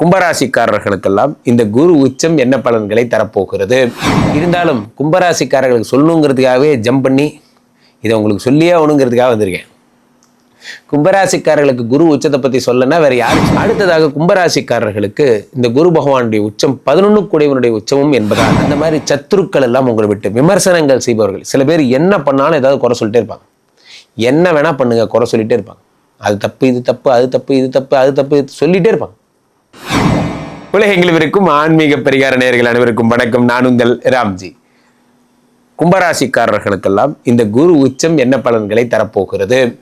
கும்பராசிக்காரர்களுக்கெல்லாம் இந்த குரு உச்சம் என்ன பலன்களை தரப்போகிறது? இருந்தாலும் கும்பராசிக்காரர்களுக்கு சொல்லணுங்கிறதுக்காகவே ஜம்ப் பண்ணி இதை உங்களுக்கு சொல்லியே ஆகணுங்கிறதுக்காக வந்திருக்கேன். கும்பராசிக்காரர்களுக்கு குரு உச்சத்தை பற்றி சொல்லனா வேற யார்? அடுத்ததாக கும்பராசிக்காரர்களுக்கு இந்த குரு பகவானுடைய உச்சம் பதினொன்று கூடியவனுடைய உச்சமும் என்பதால் அந்த மாதிரி சத்துருக்கள் எல்லாம் உங்களை விட்டு விமர்சனங்கள் செய்பவர்கள். சில பேர் என்ன பண்ணாலும் ஏதாவது குறை சொல்லிட்டே இருப்பாங்க. என்ன வேணா பண்ணுங்க குறை சொல்லிகிட்டே இருப்பாங்க. அது தப்பு இது தப்பு அது தப்பு இது தப்பு அது தப்பு இது இருப்பாங்க. உலகெங்கிலும் இருக்கும் ஆன்மீக பரிகார நேர்கள் அனைவருக்கும் வணக்கம். நான் உங்கள் ராம்ஜி. கும்பராசிக்காரர்களுக்கெல்லாம் இந்த குரு உச்சம் என்ன பலன்களை தரப்போகிறது?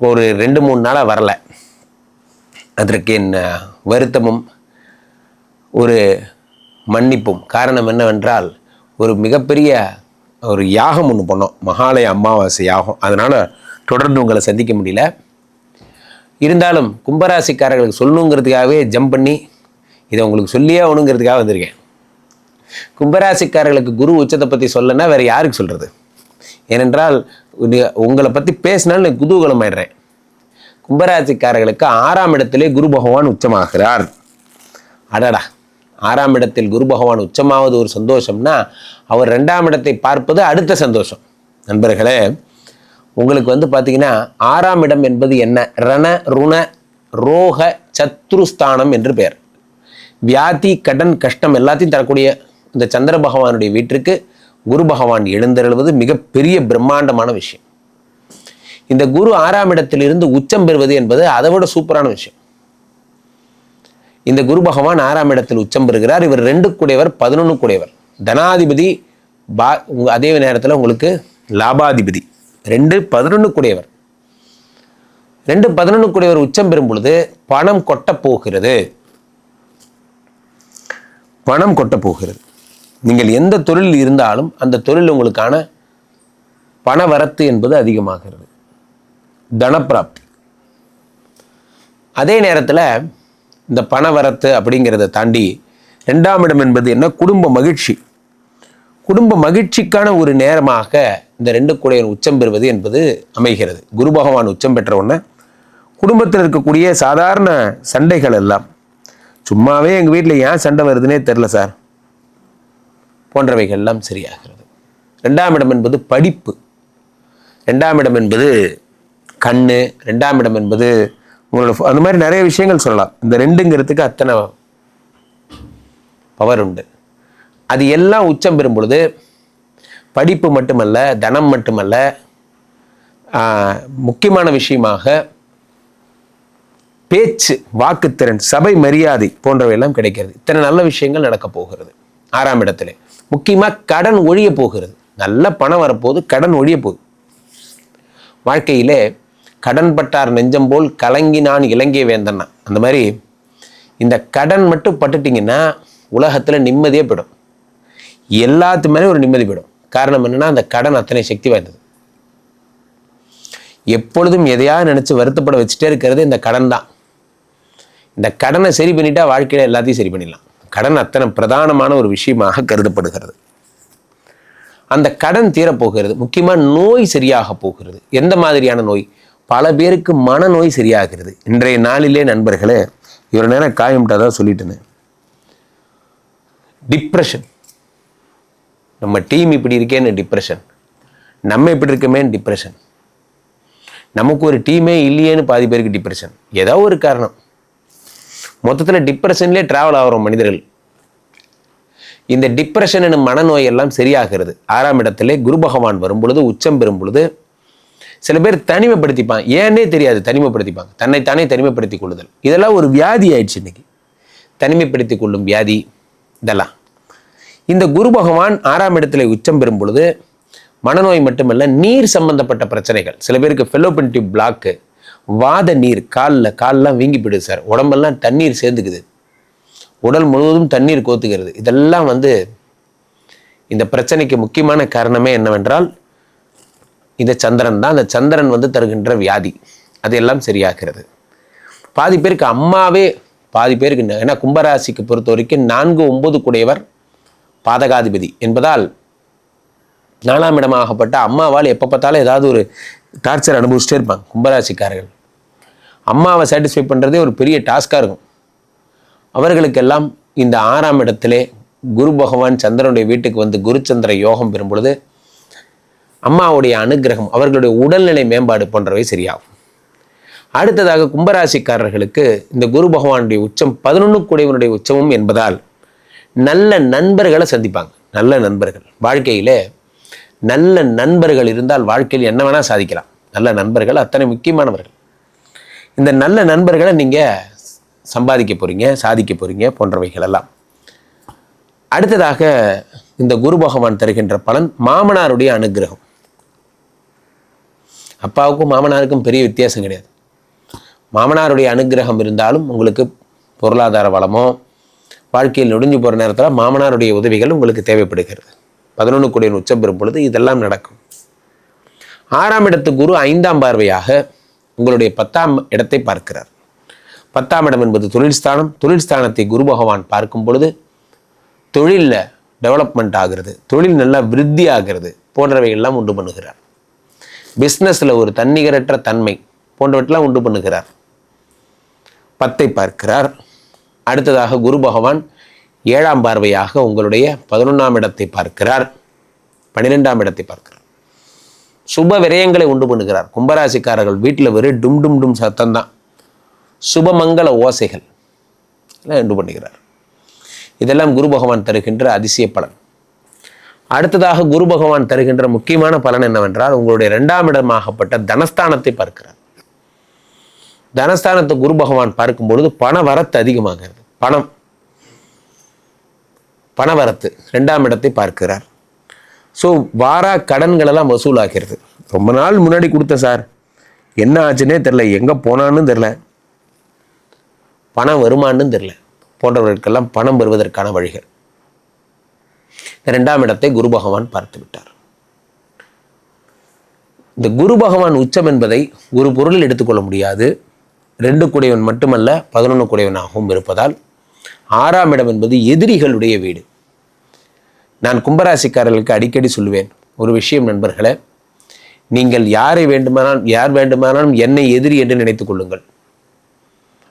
ஒரு ரெண்டு மூணு நாளாக வரல. அதற்கு என்ன வருத்தமும் ஒரு மன்னிப்பும். காரணம் என்னவென்றால் ஒரு மிகப்பெரிய ஒரு யாகம் ஒன்று பண்ணோம். மகாலய அமாவாசை யாகம். அதனால் தொடர்ந்து உங்களை சந்திக்க முடியல. இருந்தாலும் கும்பராசிக்காரர்களுக்கு சொல்லணுங்கிறதுக்காகவே ஜம்ப் பண்ணி இதை உங்களுக்கு சொல்லியே ஆகணுங்கிறதுக்காக வந்திருக்கேன். கும்பராசிக்காரர்களுக்கு குரு உச்சத்தை பற்றி சொல்லனா வேறு யாருக்கு சொல்கிறது ஏனென்றால் உங்களை பற்றி பேசினாலும் நான் குதூகலம் ஆயிடுறேன் கும்பராசிக்காரர்களுக்கு ஆறாம் இடத்திலே குரு பகவான் உச்சமாகிறார். அடடா. ஆறாம் இடத்தில் குரு பகவான் உச்சமாவது ஒரு சந்தோஷம்னா அவர் ரெண்டாம் இடத்தை பார்ப்பது அடுத்த சந்தோஷம். நண்பர்களே உங்களுக்கு வந்து பார்த்தீங்கன்னா ஆறாம் இடம் என்பது என்ன? ரண ருண ரோக சத்ருஸ்தானம் என்று பெயர். வியாதி கடன் கஷ்டம் எல்லாத்தையும் தரக்கூடிய இந்த சந்திர பகவானுடைய வீட்டிற்கு குரு பகவான் எழுந்தருள்வது மிகப்பெரிய பிரம்மாண்டமான விஷயம். இந்த குரு ஆறாம் இடத்திலிருந்து உச்சம் பெறுவது என்பது அதை விட சூப்பரான விஷயம். இந்த குரு பகவான் ஆறாம் இடத்தில் உச்சம் பெறுகிறார். இவர் ரெண்டு கூடையவர் பதினொன்று கூடையவர். தனாதிபதி பா அதே நேரத்தில் உங்களுக்கு லாபாதிபதி. ரெண்டு பதினொன்று ரெண்டு பதினொன்றுக்குடையவர் உச்சம் பெறும் பொழுது பணம் கொட்ட போகிறது. பணம் கொட்டப் போகிறது. நீங்கள் எந்த தொழில் இருந்தாலும் அந்த தொழில் உங்களுக்கான பண வரத்து என்பது அதிகமாகிறது. தனப்பிராப்தி. அதே நேரத்தில் இந்த பண வரத்து அப்படிங்கிறத தாண்டி ரெண்டாம் இடம் என்பது என்ன? குடும்ப மகிழ்ச்சி. குடும்ப மகிழ்ச்சிக்கான ஒரு நேரமாக இந்த ரெண்டு கூடையன் உச்சம் பெறுவது என்பது அமைகிறது. குரு பகவான் உச்சம் பெற்ற உடனே குடும்பத்தில் இருக்கக்கூடிய சாதாரண சண்டைகள் எல்லாம் சும்மாவே எங்கள் வீட்டில் ஏன் சண்டை வருதுன்னே தெரில சார் போன்றவைகள் எல்லாம் சரியாகிறது. ரெண்டாம் இடம் என்பது படிப்பு. ரெண்டாம் இடம் என்பது கண் ரெண்டாம் இடம் என்பது உங்களோட அந்த மாதிரி நிறைய விஷயங்கள் சொல்லலாம். இந்த ரெண்டுங்கிறதுக்கு அத்தனை பவர் உண்டு. அது எல்லாம் உச்சம் பெறும் பொழுது படிப்பு மட்டுமல்ல தனம் மட்டுமல்ல முக்கியமான விஷயமாக பேச்சு வாக்குத்திறன் சபை மரியாதை போன்றவையெல்லாம் கிடைக்கிறது. இத்தனை நல்ல விஷயங்கள் நடக்க போகிறது. ஆறாம் இடத்துல. முக்கியமாக கடன் ஒழிய போகிறது. நல்ல பணம் வரப்போகுது கடன் ஒழிய போகுது. வாழ்க்கையிலே கடன் பட்டார் நெஞ்சம் போல் கலங்கினான் இலங்கை வேந்தன்னா. அந்த மாதிரி இந்த கடன் மட்டும் பட்டுட்டிங்கன்னா உலகத்தில் நிம்மதியே போயிடும். எல்லாத்து மேலே ஒரு நிம்மதி போயிடும். காரணம் என்னன்னா அந்த கடன் அத்தனை சக்தி வாய்ந்தது. எப்பொழுதும் எதையாவது நினச்சி வருத்தப்பட வச்சுட்டே இருக்கிறது இந்த கடன் தான். இந்த கடனை சரி பண்ணிட்டா வாழ்க்கையில எல்லாத்தையும் சரி பண்ணிடலாம். கடன் அத்தனை பிரதானமான ஒரு விஷயமாக கருதப்படுகிறது. அந்த கடன் தீரப்போகிறது முக்கியமாக நோய் சரியாக போகிறது. எந்த மாதிரியான நோய்? பல பேருக்கு மனநோய் சரியாகிறது. இன்றைய நாளிலே நண்பர்களே இவ்வளோ நேரம் காயம்ட்டா தான் இருந்தேன் டிப்ரெஷன். நம்ம டீம் இப்படி இருக்கேன்னு டிப்ரெஷன் நம்ம இப்படி இருக்கமேன்னு டிப்ரெஷன் நமக்கு ஒரு டீமே இல்லையேன்னு பாதி பேருக்கு டிப்ரெஷன் ஏதோ ஒரு காரணம். மொத்தத்தில் டிப்ரெஷன்லேயே ட்ராவல் ஆகிறோம் மனிதர்கள். இந்த டிப்ரெஷன் எனும் மனநோய் எல்லாம் சரியாகிறது. ஆறாம் இடத்திலே குரு பகவான் வரும் பொழுது உச்சம் பெறும் பொழுது சில பேர் தனிமைப்படுத்திப்பாங்க. ஏன்னே தெரியாது தனிமைப்படுத்திப்பாங்க. தன்னைத்தானே தனிமைப்படுத்திக் கொள்ளுதல். இதெல்லாம் ஒரு வியாதி ஆயிடுச்சு இன்னைக்கு. தனிமைப்படுத்திக் கொள்ளும் வியாதி இதெல்லாம். இந்த குரு பகவான் ஆறாம் இடத்துல உச்சம் பெறும் பொழுது மனநோய் மட்டுமல்ல நீர் சம்பந்தப்பட்ட பிரச்சனைகள். சில பேருக்கு ஃபெலோபின் டியூப் பிளாக்கு வாத நீர் காலில் காலெலாம் வீங்கி போயிடுது சார் உடம்பெல்லாம் தண்ணீர் சேர்ந்துக்குது. உடல் முழுவதும் தண்ணீர் கோத்துக்கிறது இதெல்லாம் வந்து இந்த பிரச்சனைக்கு முக்கியமான காரணமே என்னவென்றால் இந்த சந்திரன் தான். அந்த சந்திரன் வந்து தருகின்ற வியாதி. அதையெல்லாம் சரியாகிறது பாதி பேருக்கு அம்மாவே பாதி பேருக்கு ஏன்னா கும்பராசிக்கு பொறுத்த வரைக்கும் நான்கு ஒம்பது கூடையவர் பாதகாதிபதி என்பதால் நாலாம் இடமாகப்பட்ட அம்மாவால் எப்போ பார்த்தாலும் ஏதாவது ஒரு டார்ச்சர் அனுபவிச்சுட்டே இருப்பாங்க கும்பராசிக்காரர்கள். அம்மாவை சாட்டிஸ்ஃபை பண்ணுறதே ஒரு பெரிய டாஸ்காக இருக்கும். அவர்களுக்கெல்லாம் இந்த ஆறாம் இடத்திலே குரு பகவான் சந்திரனுடைய வீட்டுக்கு வந்து குருச்சந்திர யோகம் பெறும் பொழுது அம்மாவுடைய அனுகிரகம் அவர்களுடைய உடல்நிலை மேம்பாடு போன்றவை சரியாகும். அடுத்ததாக கும்பராசிக்காரர்களுக்கு இந்த குரு பகவானுடைய உச்சம் பதினொன்று கூடியவனுடைய உச்சமும் என்பதால் நல்ல நண்பர்களை சந்திப்பாங்க. நல்ல நண்பர்கள். வாழ்க்கையில் நல்ல நண்பர்கள் இருந்தால் வாழ்க்கையில் என்ன வேணால் சாதிக்கலாம். நல்ல நண்பர்கள் அத்தனை முக்கியமானவர்கள். இந்த நல்ல நண்பர்களை நீங்கள் சம்பாதிக்க போகிறீங்க சாதிக்க போகிறீங்க போன்றவைகள் எல்லாம். அடுத்ததாக இந்த குரு பகவான் தருகின்ற பலன் மாமனாருடைய அனுகிரகம். அப்பாவுக்கும் மாமனாருக்கும் பெரிய வித்தியாசம் கிடையாது. மாமனாருடைய அனுகிரகம் இருந்தாலும் உங்களுக்கு பொருளாதார வளமோ வாழ்க்கையில் நொடிஞ்சு போகிற நேரத்தில் மாமனாருடைய உதவிகள் உங்களுக்கு தேவைப்படுகிறது. பதினொன்று கோடியின் உச்சம் பெறும் பொழுது இதெல்லாம் நடக்கும். ஆறாம் இடத்து குரு ஐந்தாம் பார்வையாக உங்களுடைய பத்தாம் இடத்தை பார்க்கிறார். பத்தாம் இடம் என்பது தொழில் ஸ்தானம். தொழில் ஸ்தானத்தை குரு பகவான் பார்க்கும் பொழுது தொழிலில் டெவலப்மெண்ட் ஆகிறது. தொழில் நல்லா விருத்தி ஆகிறது போன்றவைகள்லாம் உண்டு பண்ணுகிறார். பிஸ்னஸில் ஒரு தன்னிகரற்ற தன்மை போன்றவற்றெல்லாம் உண்டு பண்ணுகிறார். பத்தை பார்க்கிறார். அடுத்ததாக குரு பகவான் ஏழாம் பார்வையாக உங்களுடைய பதினொன்றாம் இடத்தை பார்க்கிறார். பன்னிரெண்டாம் இடத்தை பார்க்கிறார். சுப விரயங்களை உண்டு பண்ணுகிறார். கும்பராசிக்காரர்கள் வீட்டில் வெறும் டும் டும் டும் சத்தம் தான் சுபமங்கல ஓசைகள் எல்லாம் உண்டு பண்ணுகிறார். இதெல்லாம் குரு பகவான் தருகின்ற அதிசய பலன். அடுத்ததாக குரு பகவான் தருகின்ற முக்கியமான பலன் என்னவென்றால் உங்களுடைய இரண்டாம் இடமாகப்பட்ட தனஸ்தானத்தை பார்க்கிறார். தனஸ்தானத்தை குரு பகவான் பார்க்கும் பொழுது பண வரத்து அதிகமாகிறது. பணம். பண வரத்து. ரெண்டாம் இடத்தை பார்க்கிறார். ஸோ வாரா கடன்கள் எல்லாம் வசூலாகிறது. ரொம்ப நாள் முன்னாடி கொடுத்த சார். என்ன ஆச்சுன்னே தெரில எங்கே போனான்னு தெரில பணம் வருமானு தெரில போன்றவர்களுக்கெல்லாம் பணம் வருவதற்கான வழிகள். ரெண்டாம் இடத்தை குரு பகவான் பார்த்து விட்டார். இந்த குரு பகவான் உச்சம் என்பதை ஒரு பொருளில் எடுத்துக்கொள்ள முடியாது. ரெண்டு குடைவன் மட்டுமல்ல பதினொன்று குடைவனாகவும் இருப்பதால் ஆறாம் இடம் என்பது எதிரிகளுடைய வீடு. நான் கும்பராசிக்காரர்களுக்கு அடிக்கடி சொல்லுவேன் ஒரு விஷயம் நண்பர்களே நீங்கள் யாரை வேண்டுமானால் யார் வேண்டுமானாலும் என்னை எதிரி என்று நினைத்துக் கொள்ளுங்கள்.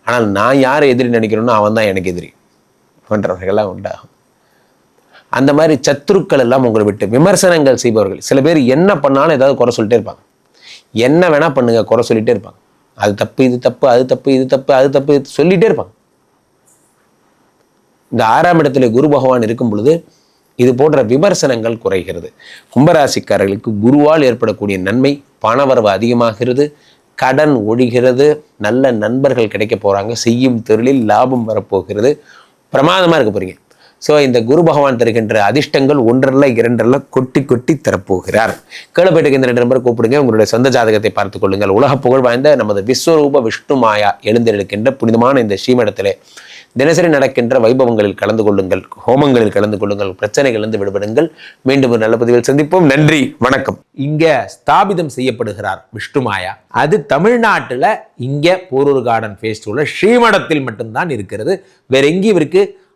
ஆனால் நான் யாரை எதிரி நினைக்கிறேனோ அவன் தான் எனக்கு எதிரி போன்றவர்கள்லாம் உண்டாகும். அந்த மாதிரி சத்துருக்கள் எல்லாம் உங்களை விட்டு விமர்சனங்கள் செய்பவர்கள். சில பேர் என்ன பண்ணாலும் ஏதாவது குறை சொல்லிட்டே இருப்பாங்க. என்ன வேணால் பண்ணுங்கள் குறை சொல்லிகிட்டே இருப்பாங்க. அது தப்பு இது தப்பு அது தப்பு இது தப்பு அது தப்பு இது சொல்லிட்டே இருப்பாங்க. இந்த ஆறாம் இடத்துல குரு பகவான் இருக்கும் பொழுது இது போன்ற விமர்சனங்கள் குறைகிறது. கும்பராசிக்காரர்களுக்கு குருவால் ஏற்படக்கூடிய நன்மை பணவரவு அதிகமாகிறது கடன் ஒழிகிறது நல்ல நண்பர்கள் கிடைக்க போறாங்க செய்யும் தொழிலில் லாபம் வரப்போகிறது. பிரமாதமா இருக்க போறீங்க. ஸோ இந்த குரு பகவான் தருகின்ற அதிர்ஷ்டங்கள் ஒன்றல்ல இரண்டல்ல கொட்டி கொட்டி தரப்போகிறார். கீழப்பேட்டுக்கு இந்த ரெண்டு நம்பர் கூப்பிடுங்க. உங்களுடைய சொந்த ஜாதகத்தை பார்த்துக் கொள்ளுங்கள். உலக புகழ் வாய்ந்த நமது விஸ்வரூப விஷ்ணு மாயா எழுந்திருக்கின்ற புனிதமான இந்த ஸ்ரீமடத்திலே தினசரி நடக்கின்ற வைபவங்களில் கலந்து கொள்ளுங்கள் ஹோமங்களில் கலந்து கொள்ளுங்கள் பிரச்சனைகளிலிருந்து விடுபடுங்கள். மீண்டும் ஒரு நல்ல பதிவில் சந்திப்போம். நன்றி வணக்கம். இங்கே ஸ்தாபிதம் செய்யப்படுகிறார் விஷ்ணுமாயா அது தமிழ்நாட்டில் இங்கே போரூர் கார்டன் ஃபேஸ்டிவலில் ஸ்ரீமடத்தில் மட்டும்தான் இருக்கிறது. வேற எங்கேயும் இருக்குது